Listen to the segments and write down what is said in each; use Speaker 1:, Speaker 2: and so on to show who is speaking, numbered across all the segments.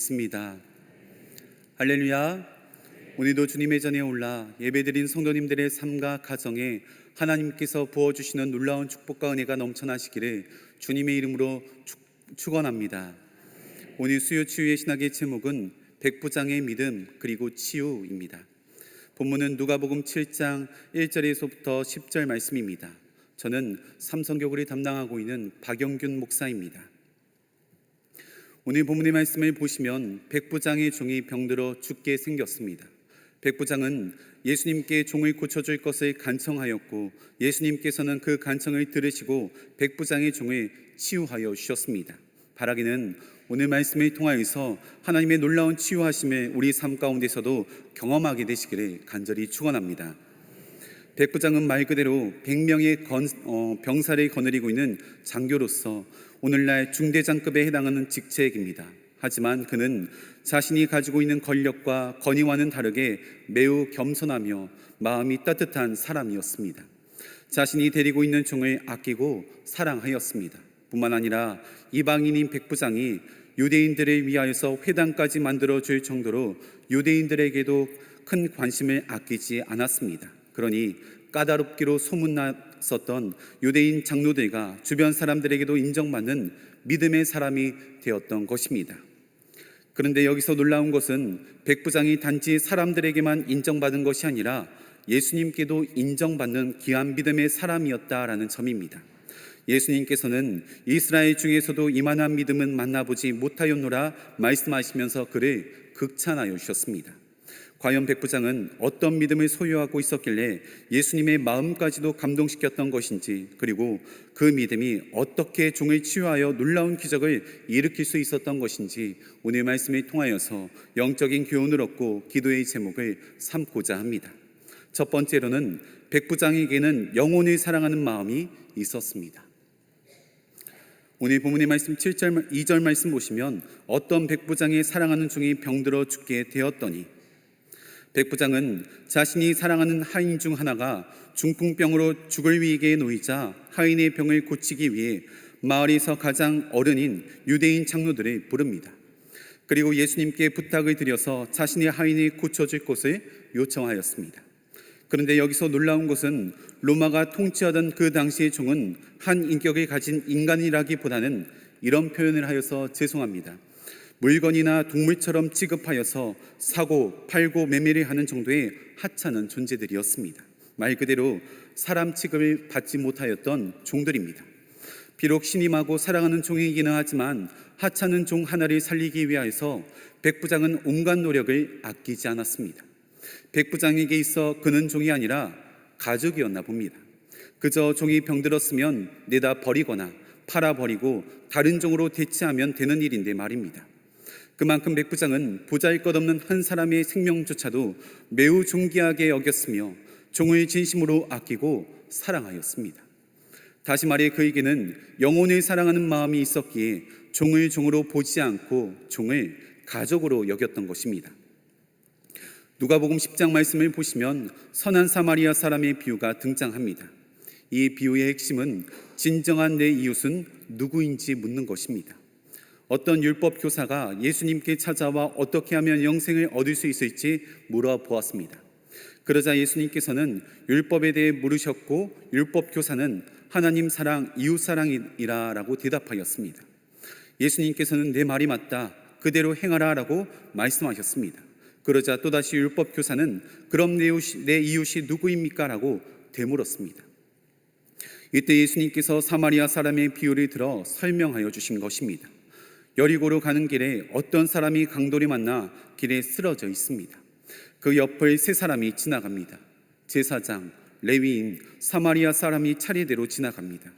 Speaker 1: 있습니다. 할렐루야. 오늘도 주님의 전에 올라 예배드린 성도님들의 삶과 가정에 하나님께서 부어 주시는 놀라운 축복과 은혜가 넘쳐나시기를 주님의 이름으로 축, 축원합니다. 오늘 수요 치유의 신학의 제목은 백부장의 믿음 그리고 치유입니다. 본문은 누가복음 7장 1절에서부터 10절 말씀입니다. 저는 삼성교구를 담당하고 있는 박영균 목사입니다. 오늘 본문의 말씀을 보시면 백부장의 종이 병들어 죽게 생겼습니다. 백부장은 예수님께 종을 고쳐줄 것을 간청하였고 예수님께서는 그 간청을 들으시고 백부장의 종을 치유하여 주셨습니다. 바라기는 오늘 말씀을 통하여서 하나님의 놀라운 치유하심을 우리 삶 가운데서도 경험하게 되시기를 간절히 축원합니다. 백부장은 말 그대로 100명의 건, 어, 병사를 거느리고 있는 장교로서 오늘날 중대장급에 해당하는 직책입니다. 하지만 그는 자신이 가지고 있는 권력과 권위와는 다르게 매우 겸손하며 마음이 따뜻한 사람이었습니다. 자신이 데리고 있는 종을 아끼고 사랑하였습니다. 뿐만 아니라 이방인인 백부장이 유대인들을 위하여서 회당까지 만들어 줄 정도로 유대인들에게도 큰 관심을 아끼지 않았습니다. 그러니 까다롭기로 소문났었던 유대인 장로들과 주변 사람들에게도 인정받는 믿음의 사람이 되었던 것입니다. 그런데 여기서 놀라운 것은 백부장이 단지 사람들에게만 인정받은 것이 아니라 예수님께도 인정받는 귀한 믿음의 사람이었다라는 점입니다. 예수님께서는 이스라엘 중에서도 이만한 믿음은 만나보지 못하였노라 말씀하시면서 그를 극찬하여 주셨습니다. 과연 백부장은 어떤 믿음을 소유하고 있었길래 예수님의 마음까지도 감동시켰던 것인지 그리고 그 믿음이 어떻게 종을 치유하여 놀라운 기적을 일으킬 수 있었던 것인지 오늘 말씀을 통하여서 영적인 교훈을 얻고 기도의 제목을 삼고자 합니다. 첫 번째로는 백부장에게는 영혼을 사랑하는 마음이 있었습니다. 오늘 본문의 말씀 7절 2절 말씀 보시면 어떤 백부장의 사랑하는 종이 병들어 죽게 되었더니 백 부장은 자신이 사랑하는 하인 중 하나가 중풍병으로 죽을 위기에 놓이자 하인의 병을 고치기 위해 마을에서 가장 어른인 유대인 장로들을 부릅니다. 그리고 예수님께 부탁을 드려서 자신의 하인이 고쳐질 것을 요청하였습니다. 그런데 여기서 놀라운 것은 로마가 통치하던 그 당시의 종은 한 인격을 가진 인간이라기보다는 이런 표현을 하여서 죄송합니다. 물건이나 동물처럼 취급하여서 사고, 팔고, 매매를 하는 정도의 하찮은 존재들이었습니다. 말 그대로 사람 취급을 받지 못하였던 종들입니다. 비록 신임하고 사랑하는 종이기는 하지만 하찮은 종 하나를 살리기 위하여서 백부장은 온갖 노력을 아끼지 않았습니다. 백부장에게 있어 그는 종이 아니라 가족이었나 봅니다. 그저 종이 병들었으면 내다 버리거나 팔아버리고 다른 종으로 대체하면 되는 일인데 말입니다. 그만큼 백 부장은 보잘 것 없는 한 사람의 생명조차도 매우 존귀하게 여겼으며 종을 진심으로 아끼고 사랑하였습니다. 다시 말해 그에게는 영혼을 사랑하는 마음이 있었기에 종을 종으로 보지 않고 종을 가족으로 여겼던 것입니다. 누가복음 10장 말씀을 보시면 선한 사마리아 사람의 비유가 등장합니다. 이 비유의 핵심은 진정한 내 이웃은 누구인지 묻는 것입니다. 어떤 율법 교사가 예수님께 찾아와 어떻게 하면 영생을 얻을 수 있을지 물어보았습니다. 그러자 예수님께서는 율법에 대해 물으셨고 율법 교사는 하나님 사랑, 이웃 사랑이라라고 대답하였습니다. 예수님께서는 내 말이 맞다. 그대로 행하라라고 말씀하셨습니다. 그러자 또다시 율법 교사는 그럼 내 이웃이, 내 이웃이 누구입니까라고 되물었습니다. 이때 예수님께서 사마리아 사람의 비유를 들어 설명하여 주신 것입니다. 여리고로 가는 길에 어떤 사람이 강돌이 만나 길에 쓰러져 있습니다. 그 옆을 세 사람이 지나갑니다. 제사장, 레위인, 사마리아 사람이 차례대로 지나갑니다.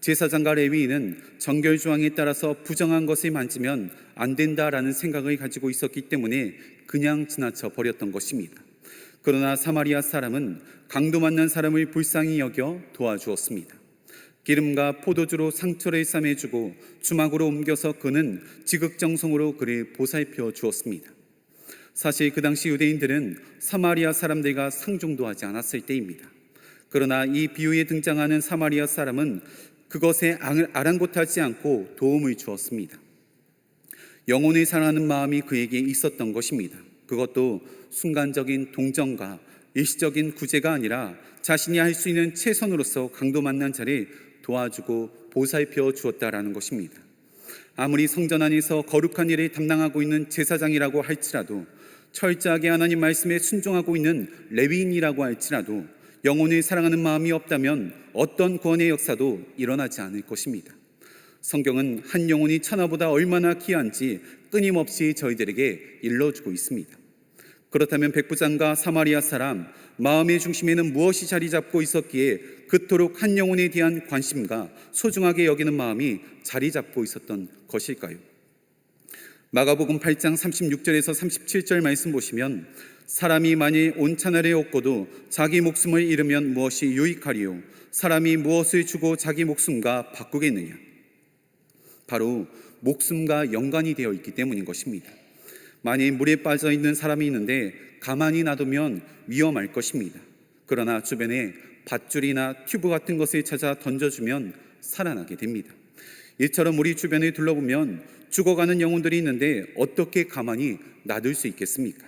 Speaker 1: 제사장과 레위인은 정결 조항에 따라서 부정한 것을 만지면 안 된다라는 생각을 가지고 있었기 때문에 그냥 지나쳐 버렸던 것입니다. 그러나 사마리아 사람은 강도 만난 사람을 불쌍히 여겨 도와주었습니다. 기름과 포도주로 상처를 싸매주고 주막으로 옮겨서 그는 지극정성으로 그를 보살펴 주었습니다. 사실 그 당시 유대인들은 사마리아 사람들과 상종도 하지 않았을 때입니다. 그러나 이 비유에 등장하는 사마리아 사람은 그것에 아랑곳하지 않고 도움을 주었습니다. 영혼을 사랑하는 마음이 그에게 있었던 것입니다. 그것도 순간적인 동정과 일시적인 구제가 아니라 자신이 할 수 있는 최선으로서 강도 만난 자를 도와주고 보살펴 주었다라는 것입니다. 아무리 성전 안에서 거룩한 일을 담당하고 있는 제사장이라고 할지라도 철저하게 하나님 말씀에 순종하고 있는 레위인이라고 할지라도 영혼을 사랑하는 마음이 없다면 어떤 구원의 역사도 일어나지 않을 것입니다. 성경은 한 영혼이 천하보다 얼마나 귀한지 끊임없이 저희들에게 일러주고 있습니다. 그렇다면 백부장과 사마리아 사람 마음의 중심에는 무엇이 자리 잡고 있었기에 그토록 한 영혼에 대한 관심과 소중하게 여기는 마음이 자리 잡고 있었던 것일까요? 마가복음 8장 36절에서 37절 말씀 보시면 사람이 만일 온 천하를 얻고도 자기 목숨을 잃으면 무엇이 유익하리요 사람이 무엇을 주고 자기 목숨과 바꾸겠느냐 바로 목숨과 연관이 되어 있기 때문인 것입니다. 만일 물에 빠져 있는 사람이 있는데 가만히 놔두면 위험할 것입니다. 그러나 주변에 밧줄이나 튜브 같은 것을 찾아 던져주면 살아나게 됩니다. 이처럼 우리 주변을 둘러보면 죽어가는 영혼들이 있는데 어떻게 가만히 놔둘 수 있겠습니까?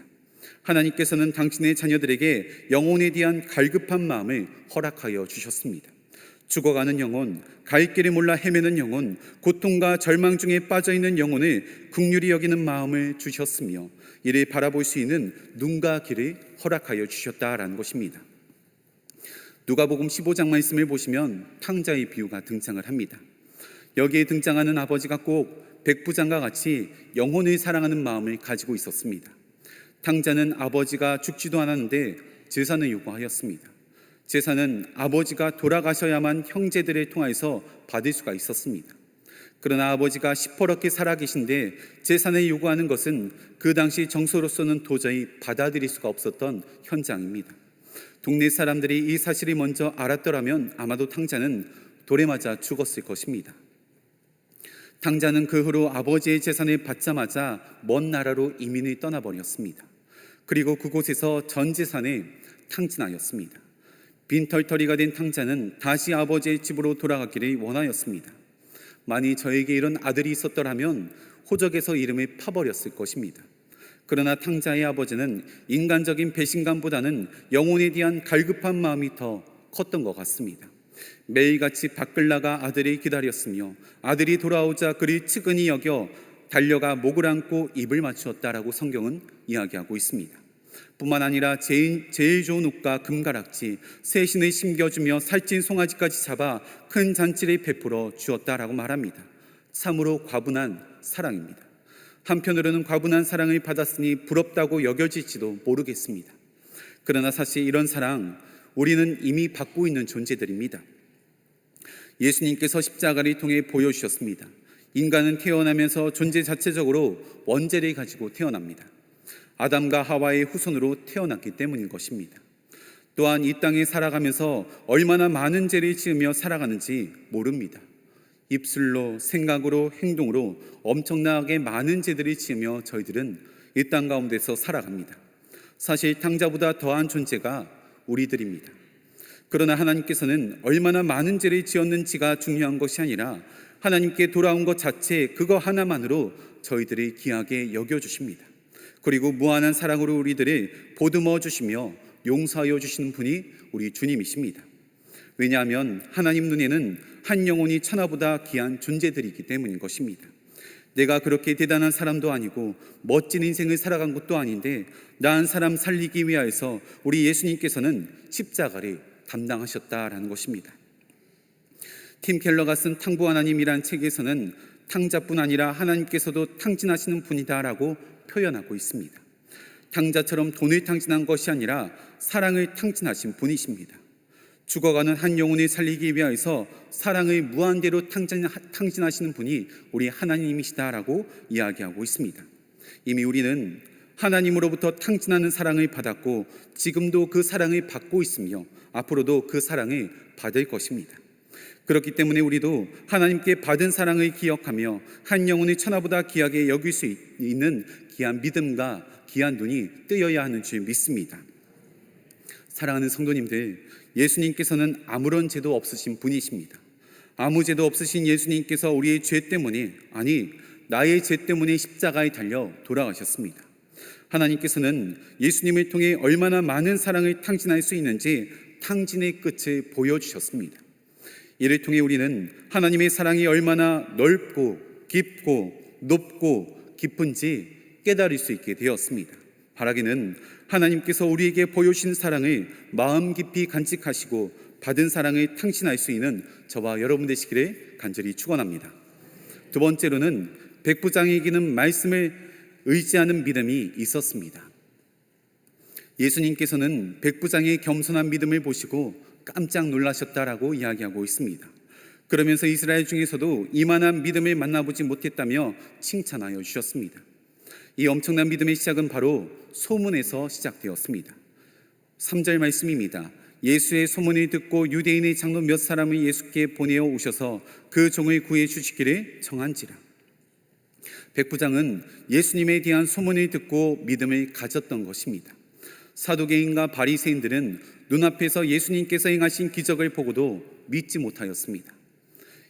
Speaker 1: 하나님께서는 당신의 자녀들에게 영혼에 대한 갈급한 마음을 허락하여 주셨습니다. 죽어가는 영혼, 갈 길을 몰라 헤매는 영혼, 고통과 절망 중에 빠져 있는 영혼을 극률이 여기는 마음을 주셨으며 이를 바라볼 수 있는 눈과 귀를 허락하여 주셨다라는 것입니다. 누가복음 15장 말씀을 보시면 탕자의 비유가 등장을 합니다. 여기에 등장하는 아버지가 꼭 백부장과 같이 영혼을 사랑하는 마음을 가지고 있었습니다. 탕자는 아버지가 죽지도 않았는데 제사는 요구하였습니다. 제사는 아버지가 돌아가셔야만 형제들을 통해서 받을 수가 있었습니다. 그러나 아버지가 시퍼렇게 살아계신데 제사를 요구하는 것은 그 당시 정서로서는 도저히 받아들일 수가 없었던 현장입니다. 동네 사람들이 이 사실을 먼저 알았더라면 아마도 탕자는 돌에 맞아 죽었을 것입니다. 탕자는 그 후로 아버지의 재산을 받자마자 먼 나라로 이민을 떠나버렸습니다. 그리고 그곳에서 전 재산을 탕진하였습니다. 빈털터리가 된 탕자는 다시 아버지의 집으로 돌아가기를 원하였습니다. 만일 저에게 이런 아들이 있었더라면 호적에서 이름을 파버렸을 것입니다. 그러나 탕자의 아버지는 인간적인 배신감보다는 영혼에 대한 갈급한 마음이 더 컸던 것 같습니다. 매일같이 밖을 나가 아들이 기다렸으며 아들이 돌아오자 그리 측은히 여겨 달려가 목을 안고 입을 맞추었다라고 성경은 이야기하고 있습니다. 뿐만 아니라 제일, 제일 좋은 옷과 금가락지, 새신을 심겨주며 살찐 송아지까지 잡아 큰 잔치를 베풀어 주었다라고 말합니다. 참으로 과분한 사랑입니다. 한편으로는 과분한 사랑을 받았으니 부럽다고 여겨질지도 모르겠습니다. 그러나 사실 이런 사랑 우리는 이미 받고 있는 존재들입니다. 예수님께서 십자가를 통해 보여주셨습니다. 인간은 태어나면서 존재 자체적으로 원죄를 가지고 태어납니다. 아담과 하와의 후손으로 태어났기 때문인 것입니다. 또한 이 땅에 살아가면서 얼마나 많은 죄를 지으며 살아가는지 모릅니다. 입술로, 생각으로, 행동으로 엄청나게 많은 죄들을 지으며 저희들은 이 땅 가운데서 살아갑니다. 사실 탕자보다 더한 존재가 우리들입니다. 그러나 하나님께서는 얼마나 많은 죄를 지었는지가 중요한 것이 아니라 하나님께 돌아온 것 자체 그거 하나만으로 저희들이 귀하게 여겨 주십니다. 그리고 무한한 사랑으로 우리들을 보듬어 주시며 용서하여 주시는 분이 우리 주님이십니다. 왜냐하면 하나님 눈에는 한 영혼이 천하보다 귀한 존재들이기 때문인 것입니다. 내가 그렇게 대단한 사람도 아니고 멋진 인생을 살아간 것도 아닌데 나은 사람 살리기 위하여서 우리 예수님께서는 십자가를 담당하셨다라는 것입니다. 팀 켈러가 쓴 탕부 하나님이란 책에서는 탕자뿐 아니라 하나님께서도 탕진하시는 분이다라고 표현하고 있습니다. 탕자처럼 돈을 탕진한 것이 아니라 사랑을 탕진하신 분이십니다. 죽어가는 한 영혼을 살리기 위하여서 사랑을 무한대로 탕진하시는 분이 우리 하나님이시다라고 이야기하고 있습니다. 이미 우리는 하나님으로부터 탕진하는 사랑을 받았고 지금도 그 사랑을 받고 있으며 앞으로도 그 사랑을 받을 것입니다. 그렇기 때문에 우리도 하나님께 받은 사랑을 기억하며 한 영혼의 천하보다 귀하게 여길 수 있는 귀한 믿음과 귀한 눈이 뜨여야 하는 줄 믿습니다. 사랑하는 성도님들, 예수님께서는 아무런 죄도 없으신 분이십니다. 아무 죄도 없으신 예수님께서 우리의 죄 때문에 아니 나의 죄 때문에 십자가에 달려 돌아가셨습니다. 하나님께서는 예수님을 통해 얼마나 많은 사랑을 탕진할 수 있는지 탕진의 끝을 보여주셨습니다. 이를 통해 우리는 하나님의 사랑이 얼마나 넓고 깊고 높고 깊은지 깨달을 수 있게 되었습니다. 바라기는 하나님께서 우리에게 보여주신 사랑을 마음 깊이 간직하시고 받은 사랑을 탕진할 수 있는 저와 여러분 되시기를 간절히 축원합니다. 두 번째로는 백부장에게는 말씀을 의지하는 믿음이 있었습니다. 예수님께서는 백부장의 겸손한 믿음을 보시고 깜짝 놀라셨다라고 이야기하고 있습니다. 그러면서 이스라엘 중에서도 이만한 믿음을 만나보지 못했다며 칭찬하여 주셨습니다. 이 엄청난 믿음의 시작은 바로 소문에서 시작되었습니다. 3절 말씀입니다. 예수의 소문을 듣고 유대인의 장로 몇 사람을 예수께 보내어 오셔서 그 종을 구해 주시기를 청한지라. 백부장은 예수님에 대한 소문을 듣고 믿음을 가졌던 것입니다. 사두개인과 바리새인들은 눈앞에서 예수님께서 행하신 기적을 보고도 믿지 못하였습니다.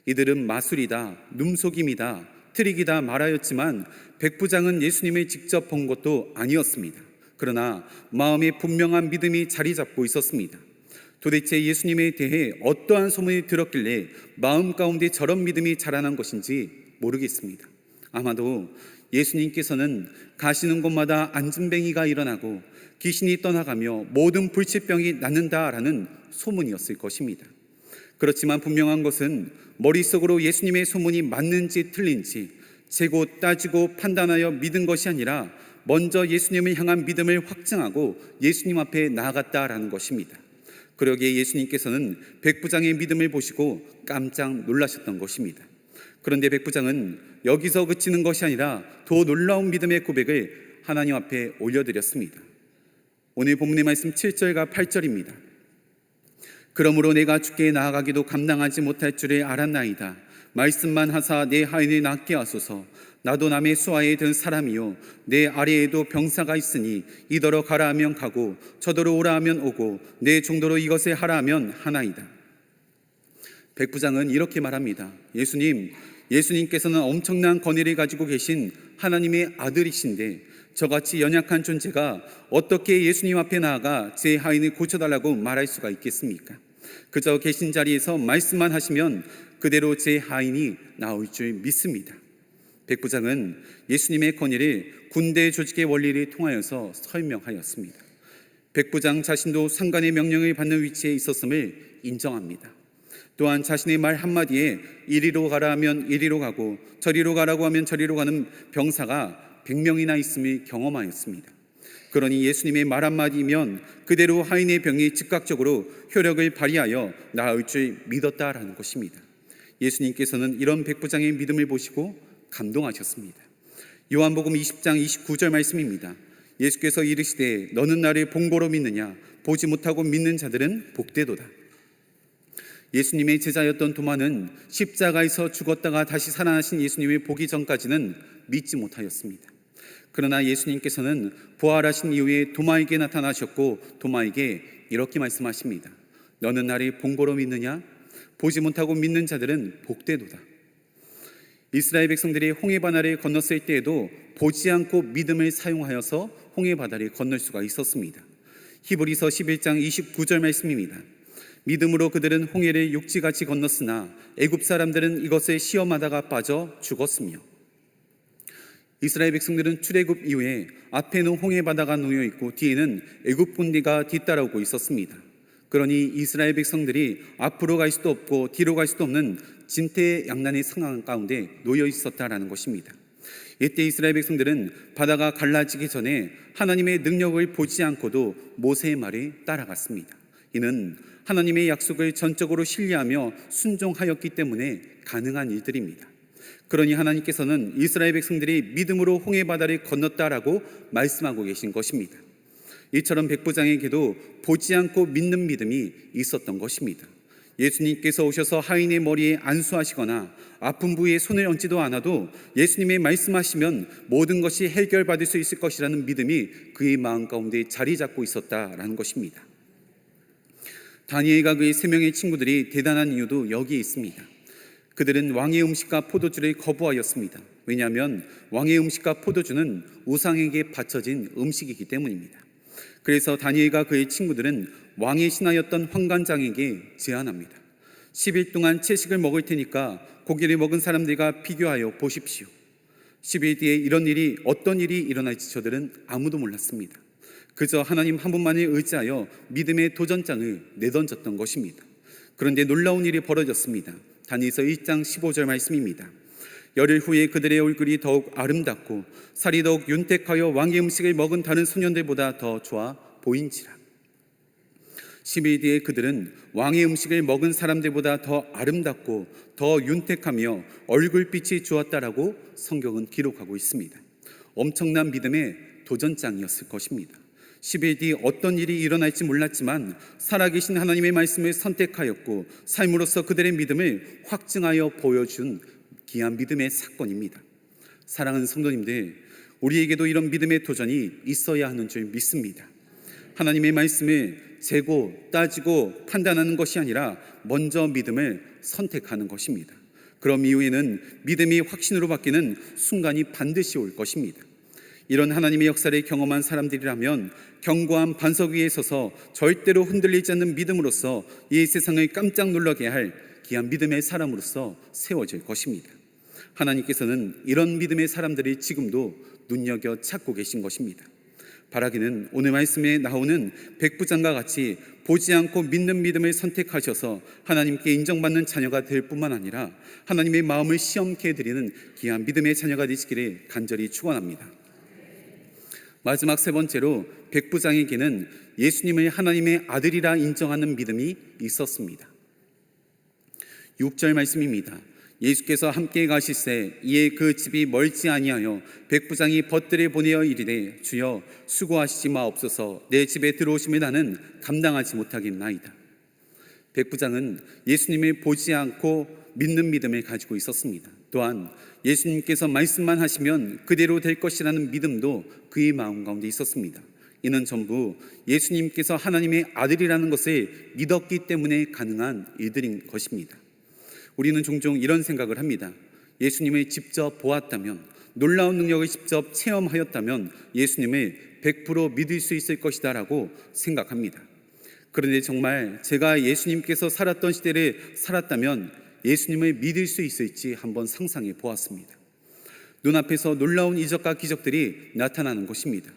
Speaker 1: 이들은 마술이다, 눈속임이다, 트릭이다 말하였지만 백부장은 예수님을 직접 본 것도 아니었습니다. 그러나 마음에 분명한 믿음이 자리 잡고 있었습니다. 도대체 예수님에 대해 어떠한 소문이 들었길래 마음 가운데 저런 믿음이 자라난 것인지 모르겠습니다. 아마도 예수님께서는 가시는 곳마다 안진뱅이가 일어나고 귀신이 떠나가며 모든 불치병이 낫는다라는 소문이었을 것입니다. 그렇지만 분명한 것은 머릿속으로 예수님의 소문이 맞는지 틀린지 재고 따지고 판단하여 믿은 것이 아니라 먼저 예수님을 향한 믿음을 확증하고 예수님 앞에 나아갔다라는 것입니다. 그러기에 예수님께서는 백부장의 믿음을 보시고 깜짝 놀라셨던 것입니다. 그런데 백부장은 여기서 그치는 것이 아니라 더 놀라운 믿음의 고백을 하나님 앞에 올려드렸습니다. 오늘 본문의 말씀 7절과 8절입니다. 그러므로 내가 주께 나아가기도 감당하지 못할 줄을 알았나이다. 말씀만 하사 내 하인을 낫게 하소서. 나도 남의 수하에 든 사람이요 내 아래에도 병사가 있으니 이더러 가라 하면 가고 저더러 오라 하면 오고 내 정도로 이것을 하라 하면 하나이다. 백부장은 이렇게 말합니다. 예수님, 예수님께서는 엄청난 권위를 가지고 계신 하나님의 아들이신데 저같이 연약한 존재가 어떻게 예수님 앞에 나아가 제 하인을 고쳐달라고 말할 수가 있겠습니까? 그저 계신 자리에서 말씀만 하시면 그대로 제 하인이 나올 줄 믿습니다. 백부장은 예수님의 권위를 군대 조직의 원리를 통하여서 설명하였습니다. 백부장 자신도 상관의 명령을 받는 위치에 있었음을 인정합니다. 또한 자신의 말 한마디에 이리로 가라 하면 이리로 가고 저리로 가라고 하면 저리로 가는 병사가 100명이나 있음을 경험하였습니다. 그러니 예수님의 말 한마디면 그대로 하인의 병이 즉각적으로 효력을 발휘하여 나을 줄 믿었다라는 것입니다. 예수님께서는 이런 백부장의 믿음을 보시고 감동하셨습니다. 요한복음 20장 29절 말씀입니다. 예수께서 이르시되 너는 나를 본고로 믿느냐 보지 못하고 믿는 자들은 복되도다. 예수님의 제자였던 도마는 십자가에서 죽었다가 다시 살아나신 예수님을 보기 전까지는 믿지 못하였습니다. 그러나 예수님께서는 부활하신 이후에 도마에게 나타나셨고 도마에게 이렇게 말씀하십니다. 너는 나를 본고로 믿느냐? 보지 못하고 믿는 자들은 복되도다. 이스라엘 백성들이 홍해 바다를 건넜을 때에도 보지 않고 믿음을 사용하여서 홍해 바다를 건널 수가 있었습니다. 히브리서 11장 29절 말씀입니다. 믿음으로 그들은 홍해를 육지같이 건넜으나 애굽 사람들은 이것을 시험하다가 빠져 죽었으며 이스라엘 백성들은 출애굽 이후에 앞에는 홍해 바다가 놓여 있고 뒤에는 애굽 군대가 뒤따라오고 있었습니다. 그러니 이스라엘 백성들이 앞으로 갈 수도 없고 뒤로 갈 수도 없는 진퇴양난의 상황 가운데 놓여 있었다라는 것입니다. 이때 이스라엘 백성들은 바다가 갈라지기 전에 하나님의 능력을 보지 않고도 모세의 말에 따라갔습니다. 이는 하나님의 약속을 전적으로 신뢰하며 순종하였기 때문에 가능한 일들입니다. 그러니 하나님께서는 이스라엘 백성들이 믿음으로 홍해 바다를 건넜다라고 말씀하고 계신 것입니다. 이처럼 백부장에게도 보지 않고 믿는 믿음이 있었던 것입니다. 예수님께서 오셔서 하인의 머리에 안수하시거나 아픈 부위에 손을 얹지도 않아도 예수님의 말씀하시면 모든 것이 해결받을 수 있을 것이라는 믿음이 그의 마음 가운데 자리 잡고 있었다라는 것입니다. 다니엘과 그의 세 명의 친구들이 대단한 이유도 여기에 있습니다. 그들은 왕의 음식과 포도주를 거부하였습니다. 왜냐하면 왕의 음식과 포도주는 우상에게 바쳐진 음식이기 때문입니다. 그래서 다니엘과 그의 친구들은 왕의 신하였던 황관장에게 제안합니다. 10일 동안 채식을 먹을 테니까 고기를 먹은 사람들과 비교하여 보십시오. 10일 뒤에 이런 일이 어떤 일이 일어날지 저들은 아무도 몰랐습니다. 그저 하나님 한 분만을 의지하여 믿음의 도전장을 내던졌던 것입니다. 그런데 놀라운 일이 벌어졌습니다. 다니엘서 1장 15절 말씀입니다. 열흘 후에 그들의 얼굴이 더욱 아름답고 살이 더욱 윤택하여 왕의 음식을 먹은 다른 소년들보다 더 좋아 보인지라. 10일 뒤에 그들은 왕의 음식을 먹은 사람들보다 더 아름답고 더 윤택하며 얼굴빛이 좋았다라고 성경은 기록하고 있습니다. 엄청난 믿음의 도전장이었을 것입니다. 10일 뒤 어떤 일이 일어날지 몰랐지만 살아계신 하나님의 말씀을 선택하였고 삶으로서 그들의 믿음을 확증하여 보여준 귀한 믿음의 사건입니다. 사랑하는 성도님들, 우리에게도 이런 믿음의 도전이 있어야 하는 줄 믿습니다. 하나님의 말씀을 재고 따지고 판단하는 것이 아니라 먼저 믿음을 선택하는 것입니다. 그럼 이후에는 믿음이 확신으로 바뀌는 순간이 반드시 올 것입니다. 이런 하나님의 역사를 경험한 사람들이라면 견고한 반석 위에 서서 절대로 흔들리지 않는 믿음으로서 이 세상을 깜짝 놀라게 할 귀한 믿음의 사람으로서 세워질 것입니다. 하나님께서는 이런 믿음의 사람들이 지금도 눈여겨 찾고 계신 것입니다. 바라기는 오늘 말씀에 나오는 백부장과 같이 보지 않고 믿는 믿음을 선택하셔서 하나님께 인정받는 자녀가 될 뿐만 아니라 하나님의 마음을 시험케 해드리는 귀한 믿음의 자녀가 되시기를 간절히 축원합니다. 마지막 세 번째로 백부장에게는 예수님을 하나님의 아들이라 인정하는 믿음이 있었습니다. 6절 말씀입니다. 예수께서 함께 가실새 이에 그 집이 멀지 아니하여 백부장이 벗들에 보내어 이르되 주여 수고하시지 마옵소서 내 집에 들어오심을 나는 감당하지 못하겠나이다. 백부장은 예수님을 보지 않고 믿는 믿음을 가지고 있었습니다. 또한 예수님께서 말씀만 하시면 그대로 될 것이라는 믿음도 그의 마음 가운데 있었습니다. 이는 전부 예수님께서 하나님의 아들이라는 것을 믿었기 때문에 가능한 일들인 것입니다. 우리는 종종 이런 생각을 합니다. 예수님을 직접 보았다면, 놀라운 능력을 직접 체험하였다면 예수님을 100% 믿을 수 있을 것이다라고 생각합니다. 그런데 정말 제가 예수님께서 살았던 시대를 살았다면 예수님을 믿을 수 있을지 한번 상상해 보았습니다. 눈앞에서 놀라운 이적과 기적들이 나타나는 것입니다.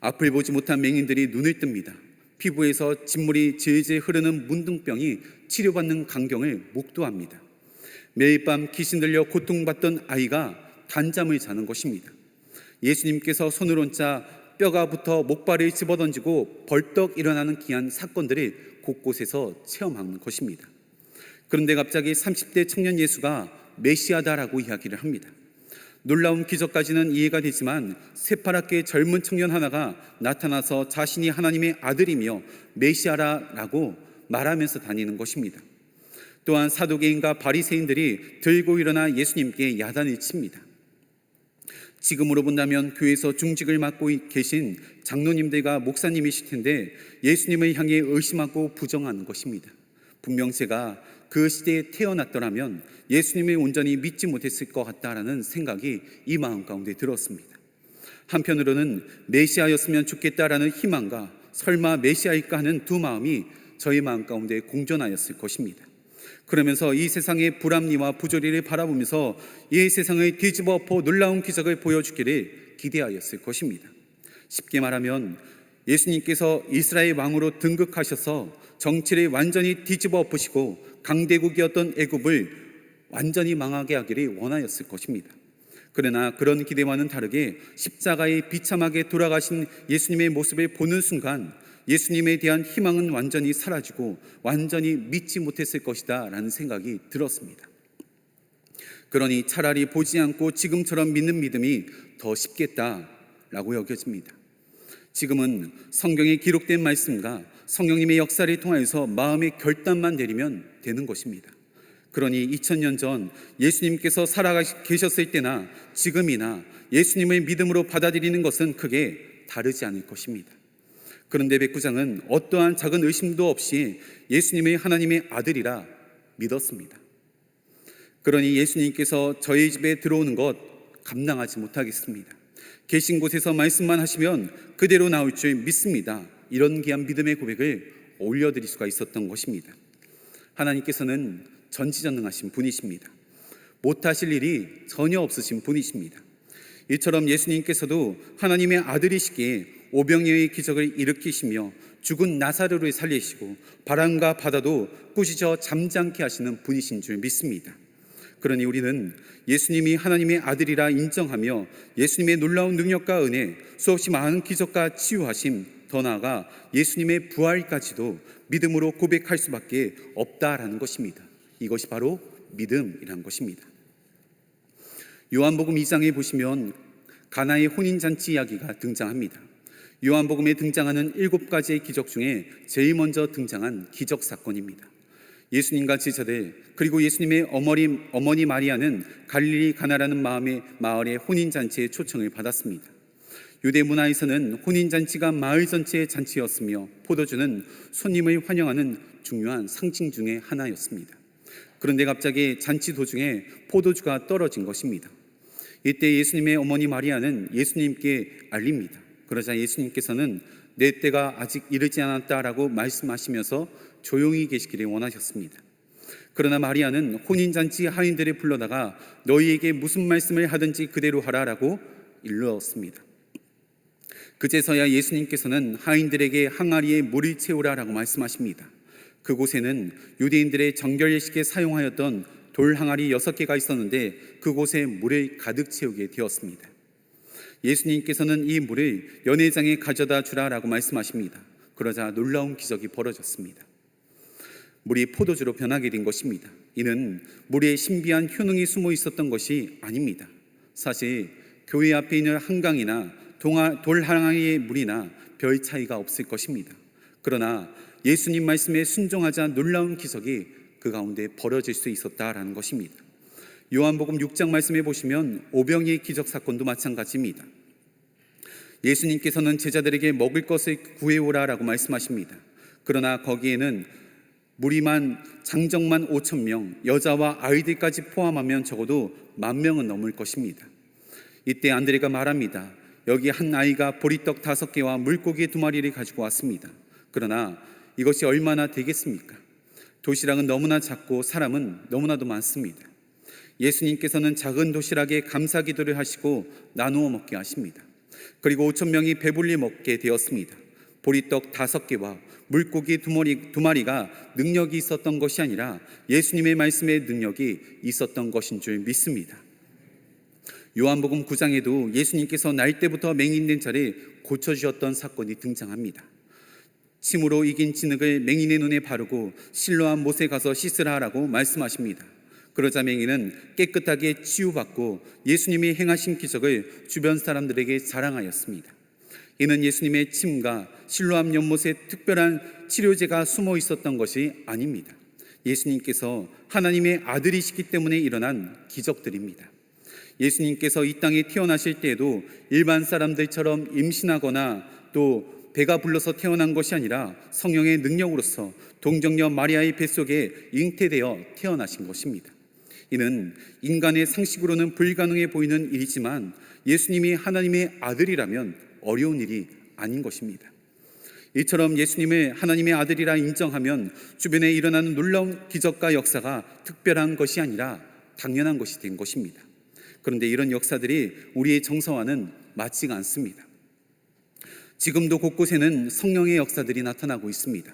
Speaker 1: 앞을 보지 못한 맹인들이 눈을 뜹니다. 피부에서 진물이 질질 흐르는 문둥병이 치료받는 광경을 목도합니다. 매일 밤 귀신 들려 고통받던 아이가 단잠을 자는 것입니다. 예수님께서 손을 얹자 뼈가 붙어 목발을 집어던지고 벌떡 일어나는 귀한 사건들을 곳곳에서 체험하는 것입니다. 그런데 갑자기 30대 청년 예수가 메시아다라고 이야기를 합니다. 놀라운 기적까지는 이해가 되지만 새파랗게 젊은 청년 하나가 나타나서 자신이 하나님의 아들이며 메시아라라고 말하면서 다니는 것입니다. 또한 사도개인과 바리새인들이 들고 일어나 예수님께 야단을 칩니다. 지금으로 본다면 교회에서 중직을 맡고 계신 장로님들과 목사님이실 텐데 예수님을 향해 의심하고 부정하는 것입니다. 분명 제가 그 시대에 태어났더라면 예수님을 온전히 믿지 못했을 것 같다라는 생각이 이 마음 가운데 들었습니다. 한편으로는 메시아였으면 좋겠다라는 희망과 설마 메시아일까 하는 두 마음이 저희 마음 가운데 공존하였을 것입니다. 그러면서 이 세상의 불합리와 부조리를 바라보면서 이 세상을 뒤집어 엎어 놀라운 기적을 보여주기를 기대하였을 것입니다. 쉽게 말하면 예수님께서 이스라엘 왕으로 등극하셔서 정치를 완전히 뒤집어 엎으시고 강대국이었던 애굽을 완전히 망하게 하기를 원하였을 것입니다. 그러나 그런 기대와는 다르게 십자가에 비참하게 돌아가신 예수님의 모습을 보는 순간 예수님에 대한 희망은 완전히 사라지고 완전히 믿지 못했을 것이다 라는 생각이 들었습니다. 그러니 차라리 보지 않고 지금처럼 믿는 믿음이 더 쉽겠다 라고 여겨집니다. 지금은 성경에 기록된 말씀과 성령님의 역사를 통하여서 마음의 결단만 내리면 되는 것입니다. 그러니 2000년 전 예수님께서 살아 계셨을 때나 지금이나 예수님의 믿음으로 받아들이는 것은 크게 다르지 않을 것입니다. 그런데 백구장은 어떠한 작은 의심도 없이 예수님의 하나님의 아들이라 믿었습니다. 그러니 예수님께서 저희 집에 들어오는 것 감당하지 못하겠습니다. 계신 곳에서 말씀만 하시면 그대로 나올 줄 믿습니다. 이런 귀한 믿음의 고백을 올려드릴 수가 있었던 것입니다. 하나님께서는 전지전능하신 분이십니다. 못하실 일이 전혀 없으신 분이십니다. 이처럼 예수님께서도 하나님의 아들이시기에 오병이의 기적을 일으키시며 죽은 나사로를 살리시고 바람과 바다도 꾸짖어 잠잠케 하시는 분이신 줄 믿습니다. 그러니 우리는 예수님이 하나님의 아들이라 인정하며 예수님의 놀라운 능력과 은혜, 수없이 많은 기적과 치유하심, 더 나아가 예수님의 부활까지도 믿음으로 고백할 수밖에 없다라는 것입니다. 이것이 바로 믿음이란 것입니다. 요한복음 2장에 보시면 가나의 혼인 잔치 이야기가 등장합니다. 요한복음에 등장하는 일곱 가지의 기적 중에 제일 먼저 등장한 기적 사건입니다. 예수님과 제자들 그리고 예수님의 어머니 어머니 마리아는 갈릴리 가나라는 마음의 마을의 혼인 잔치에 초청을 받았습니다. 유대 문화에서는 혼인 잔치가 마을 전체의 잔치였으며 포도주는 손님을 환영하는 중요한 상징 중의 하나였습니다. 그런데 갑자기 잔치 도중에 포도주가 떨어진 것입니다. 이때 예수님의 어머니 마리아는 예수님께 알립니다. 그러자 예수님께서는 내 때가 아직 이르지 않았다라고 말씀하시면서 조용히 계시기를 원하셨습니다. 그러나 마리아는 혼인잔치 하인들을 불러다가 너희에게 무슨 말씀을 하든지 그대로 하라라고 일렀습니다. 그제서야 예수님께서는 하인들에게 항아리에 물을 채우라라고 말씀하십니다. 그곳에는 유대인들의 정결 예식에 사용하였던 돌 항아리 여섯 개가 있었는데 그곳에 물을 가득 채우게 되었습니다. 예수님께서는 이 물을 연회장에 가져다 주라라고 말씀하십니다. 그러자 놀라운 기적이 벌어졌습니다. 물이 포도주로 변하게 된 것입니다. 이는 물에 신비한 효능이 숨어 있었던 것이 아닙니다. 사실 교회 앞에 있는 한강이나 돌항아리의 물이나 별 차이가 없을 것입니다. 그러나 예수님 말씀에 순종하자 놀라운 기적이 그 가운데 벌어질 수 있었다라는 것입니다. 요한복음 6장 말씀해 보시면 오병이의 기적 사건도 마찬가지입니다. 예수님께서는 제자들에게 먹을 것을 구해오라라고 말씀하십니다. 그러나 거기에는 무리만 장정만 5천 명, 여자와 아이들까지 포함하면 적어도 만 명은 넘을 것입니다. 이때 안드레가 말합니다. 여기 한 아이가 보리떡 다섯 개와 물고기 두 마리를 가지고 왔습니다. 그러나 이것이 얼마나 되겠습니까? 도시락은 너무나 작고 사람은 너무나도 많습니다. 예수님께서는 작은 도시락에 감사 기도를 하시고 나누어 먹게 하십니다. 그리고 5천 명이 배불리 먹게 되었습니다. 보리떡 다섯 개와 물고기 두 마리, 두 마리가 능력이 있었던 것이 아니라 예수님의 말씀의 능력이 있었던 것인 줄 믿습니다. 요한복음 9장에도 예수님께서 날 때부터 맹인된 자를 고쳐 주셨던 사건이 등장합니다. 침으로 이긴 진흙을 맹인의 눈에 바르고 실로한 못에 가서 씻으라 라고 말씀하십니다. 그러자 맹인은 깨끗하게 치유받고 예수님이 행하신 기적을 주변 사람들에게 자랑하였습니다. 이는 예수님의 침과 실로암 연못에 특별한 치료제가 숨어 있었던 것이 아닙니다. 예수님께서 하나님의 아들이시기 때문에 일어난 기적들입니다. 예수님께서 이 땅에 태어나실 때에도 일반 사람들처럼 임신하거나 또 배가 불러서 태어난 것이 아니라 성령의 능력으로서 동정녀 마리아의 뱃속에 잉태되어 태어나신 것입니다. 이는 인간의 상식으로는 불가능해 보이는 일이지만 예수님이 하나님의 아들이라면 어려운 일이 아닌 것입니다. 이처럼 예수님을 하나님의 아들이라 인정하면 주변에 일어나는 놀라운 기적과 역사가 특별한 것이 아니라 당연한 것이 된 것입니다. 그런데 이런 역사들이 우리의 정서와는 맞지가 않습니다. 지금도 곳곳에는 성령의 역사들이 나타나고 있습니다.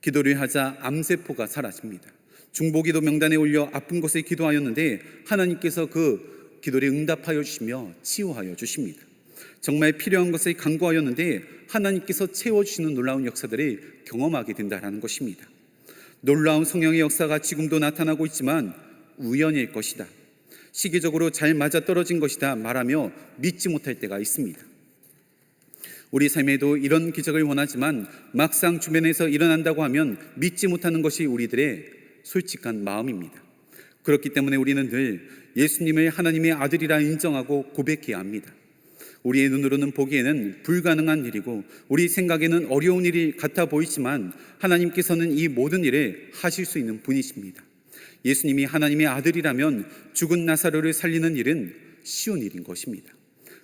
Speaker 1: 기도를 하자 암세포가 사라집니다. 중보기도 명단에 올려 아픈 곳에 기도하였는데 하나님께서 그 기도를 응답하여 주시며 치유하여 주십니다. 정말 필요한 것을 간구하였는데 하나님께서 채워주시는 놀라운 역사들을 경험하게 된다는 것입니다. 놀라운 성령의 역사가 지금도 나타나고 있지만 우연일 것이다. 시기적으로 잘 맞아 떨어진 것이다 말하며 믿지 못할 때가 있습니다. 우리 삶에도 이런 기적을 원하지만 막상 주변에서 일어난다고 하면 믿지 못하는 것이 우리들의 솔직한 마음입니다. 그렇기 때문에 우리는 늘 예수님을 하나님의 아들이라 인정하고 고백해야 합니다. 우리의 눈으로는 보기에는 불가능한 일이고 우리 생각에는 어려운 일이 같아 보이지만 하나님께서는 이 모든 일을 하실 수 있는 분이십니다. 예수님이 하나님의 아들이라면 죽은 나사로를 살리는 일은 쉬운 일인 것입니다.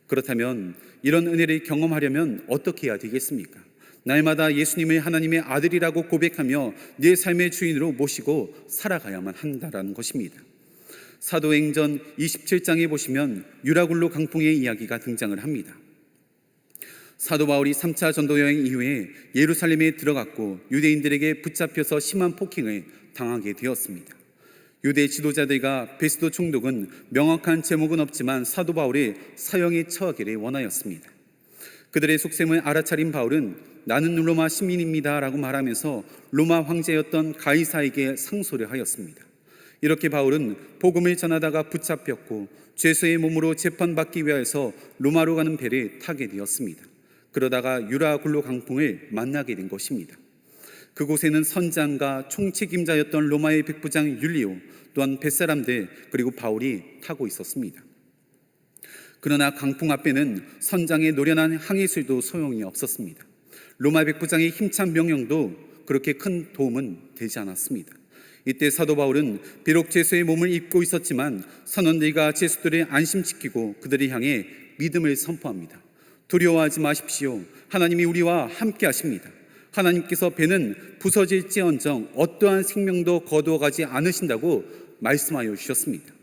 Speaker 1: 그렇다면 이런 은혜를 경험하려면 어떻게 해야 되겠습니까? 날마다 예수님을 하나님의 아들이라고 고백하며 내 삶의 주인으로 모시고 살아가야만 한다라는 것입니다. 사도행전 27장에 보시면 유라굴로 강풍의 이야기가 등장을 합니다. 사도 바울이 3차 전도 여행 이후에 예루살렘에 들어갔고 유대인들에게 붙잡혀서 심한 폭행을 당하게 되었습니다. 유대 지도자들과 베스도 총독은 명확한 제목은 없지만 사도 바울의 사형에 처하기를 원하였습니다. 그들의 속셈을 알아차린 바울은 나는 로마 시민입니다 라고 말하면서 로마 황제였던 가이사에게 상소를 하였습니다. 이렇게 바울은 복음을 전하다가 붙잡혔고 죄수의 몸으로 재판받기 위하여서 로마로 가는 배를 타게 되었습니다. 그러다가 유라굴로 강풍을 만나게 된 것입니다. 그곳에는 선장과 총책임자였던 로마의 백부장 율리오 또한 뱃사람들 그리고 바울이 타고 있었습니다. 그러나 강풍 앞에는 선장의 노련한 항해술도 소용이 없었습니다. 로마 백부장의 힘찬 명령도 그렇게 큰 도움은 되지 않았습니다. 이때 사도 바울은 비록 제수의 몸을 입고 있었지만 선원들과 제수들을 안심시키고 그들을 향해 믿음을 선포합니다. 두려워하지 마십시오. 하나님이 우리와 함께 하십니다. 하나님께서 배는 부서질지언정 어떠한 생명도 거두어가지 않으신다고 말씀하여 주셨습니다.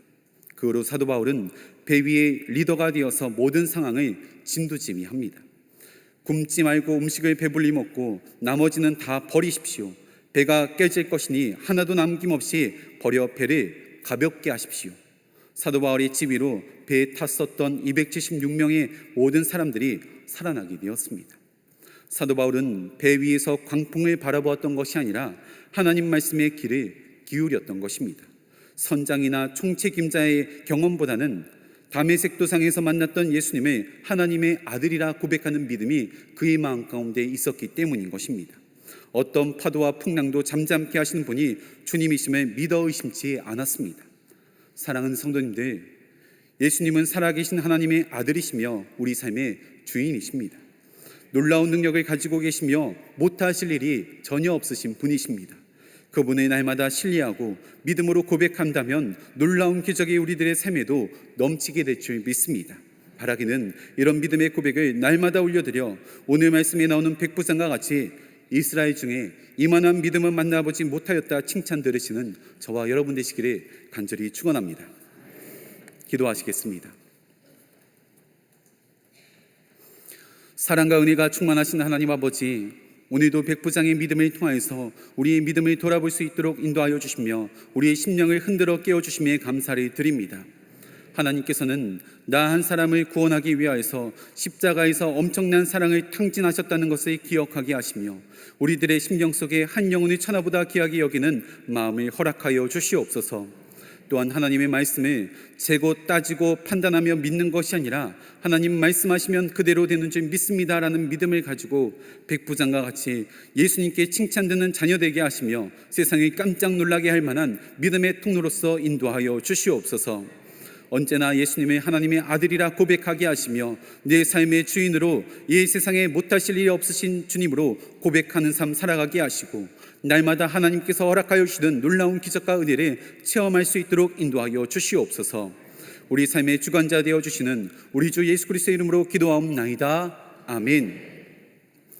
Speaker 1: 그 후로 사도 바울은 배 위의 리더가 되어서 모든 상황을 진두지휘합니다. 굶지 말고 음식을 배불리 먹고 나머지는 다 버리십시오. 배가 깨질 것이니 하나도 남김없이 버려 배를 가볍게 하십시오. 사도 바울의 지위로 배에 탔었던 276명의 모든 사람들이 살아나게 되었습니다. 사도 바울은 배 위에서 광풍을 바라보았던 것이 아니라 하나님 말씀의 길을 기울였던 것입니다. 선장이나 총책임자의 경험보다는 담에색 도상에서 만났던 예수님을 하나님의 아들이라 고백하는 믿음이 그의 마음 가운데 있었기 때문인 것입니다. 어떤 파도와 풍랑도 잠잠케 하시는 분이 주님이심을 믿어 의심치 않았습니다. 사랑하는 성도님들, 예수님은 살아계신 하나님의 아들이시며 우리 삶의 주인이십니다. 놀라운 능력을 가지고 계시며 못하실 일이 전혀 없으신 분이십니다. 그분의 날마다 신뢰하고 믿음으로 고백한다면 놀라운 기적이 우리들의 삶에도 넘치게 될 줄 믿습니다. 바라기는 이런 믿음의 고백을 날마다 올려드려 오늘 말씀에 나오는 백부장과 같이 이스라엘 중에 이만한 믿음을 만나보지 못하였다 칭찬 들으시는 저와 여러분 되시기를 간절히 축원합니다. 기도하시겠습니다. 사랑과 은혜가 충만하신 하나님 아버지, 오늘도 백부장의 믿음을 통하여서 우리의 믿음을 돌아볼 수 있도록 인도하여 주시며 우리의 심령을 흔들어 깨워 주심에 감사를 드립니다. 하나님께서는 나 한 사람을 구원하기 위하여서 십자가에서 엄청난 사랑을 탕진하셨다는 것을 기억하게 하시며 우리들의 심령 속에 한 영혼의 천하보다 귀하게 여기는 마음을 허락하여 주시옵소서. 또한 하나님의 말씀을 재고 따지고 판단하며 믿는 것이 아니라 하나님 말씀하시면 그대로 되는 줄 믿습니다라는 믿음을 가지고 백부장과 같이 예수님께 칭찬 듣는 자녀 되게 하시며 세상이 깜짝 놀라게 할 만한 믿음의 통로로서 인도하여 주시옵소서. 언제나 예수님의 하나님의 아들이라 고백하게 하시며 내 삶의 주인으로 이 세상에 못하실 일이 없으신 주님으로 고백하는 삶 살아가게 하시고 날마다 하나님께서 허락하여 주시는 놀라운 기적과 은혜를 체험할 수 있도록 인도하여 주시옵소서. 우리 삶의 주관자 되어 주시는 우리 주 예수 그리스도의 이름으로 기도하옵나이다. 아멘.